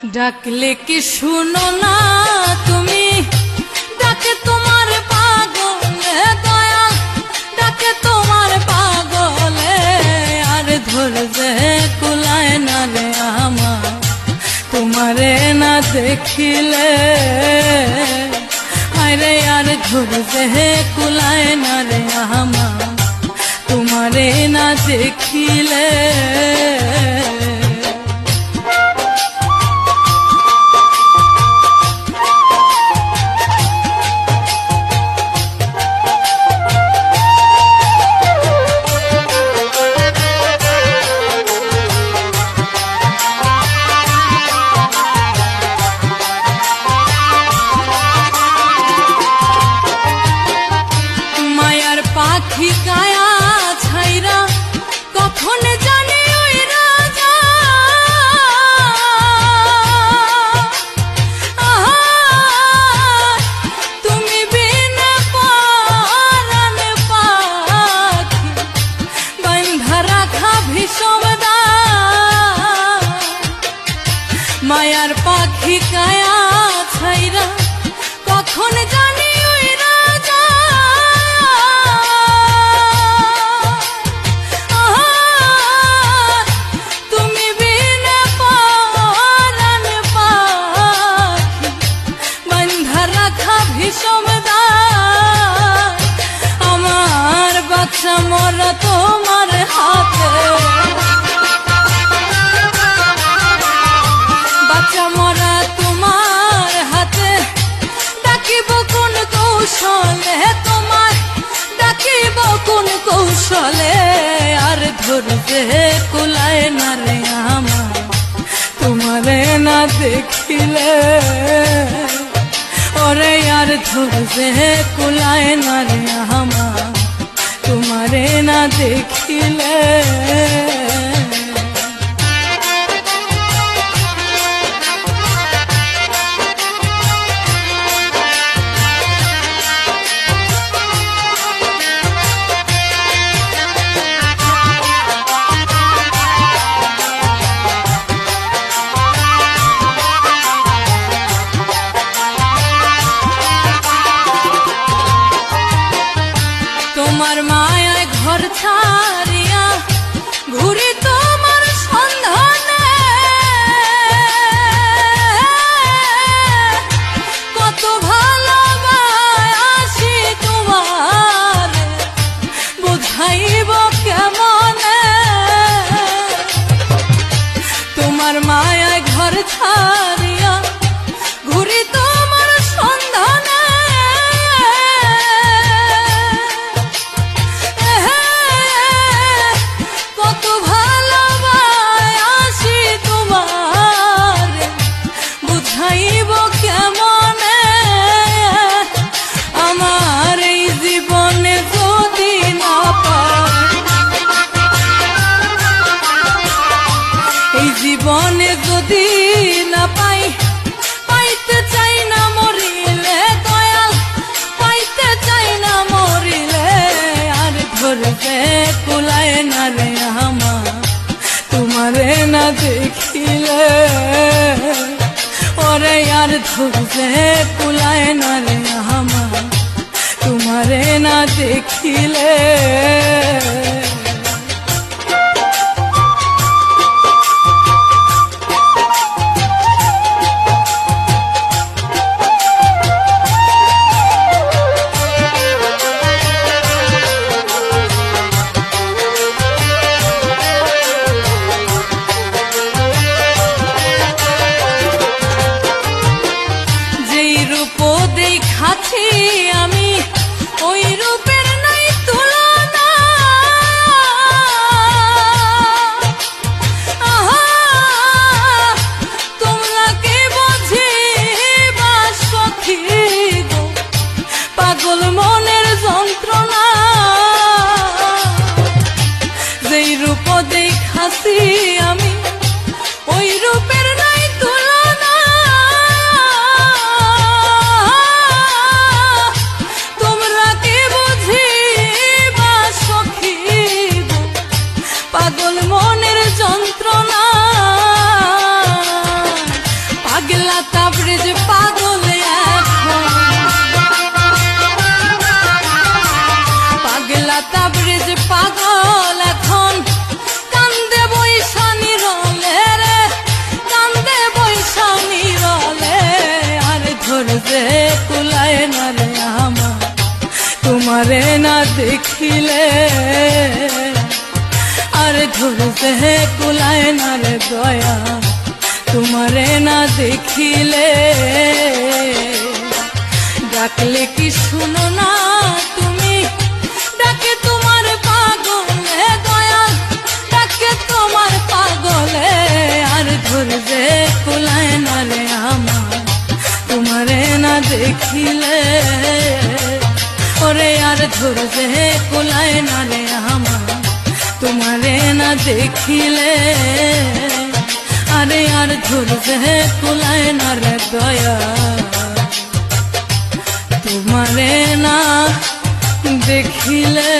ডাকলে কি শুনো না তুমি? ডাকে তোমার পাগলে দয়া। ডাকে তোমার পাগলে আর ধরবে কুলায় না রে আমার। তোমারে না দেখিলে, আরে আর ধরবে কুলায় না রে আমার। তোমারে না দেখিলে ভীষণ মায়ার পাখি কায়া ছাইরা কখন জানি ওই বাচ্চা মরা তোমার হাতে। বাচ্চা, মরা তোমার হাতে। ডাকিব কোন কৌশলে তোমার ডাকিব কোন কৌশলে? আর ধরবে কুলায় না রে আমার। তোমারে না দেখিলে। ওরে, আর ধরবে কুলায় না রে আমার। না দেখিলে। ছাড়িয়া ঘুরি তোমার সন্ধানে। কত ভালোবাসি তোমার বুঝাইব কেমনে জীবনে যদি না পাই, পাইতে চাই না মরিলে দয়াল, পাইতে চাই না মরিলে আর ধরবে কুলায় না রে আমার। তোমারে না দেখিলে ওরে আর ধরবে কুলায় না রে আমার। তোমারে না দেখিলে তোমারে না দেখিলে। আর ধরতে কুলায় না রে দয়া। তোমারে না দেখিলে ডাকলে কি শুনো না তুমি? ডাকে তোমার পাগলে দয়া, ডাকে তোমার পাগলে আর ধরবে কুলায় না রে আমার। তোমারে না দেখিলে ওরে আর ধরবে কুলায় না রে আমার। তোমারে না দেখিলে আরে আর ধরবে কুলায় না রে দয়া। তোমারে না দেখিলে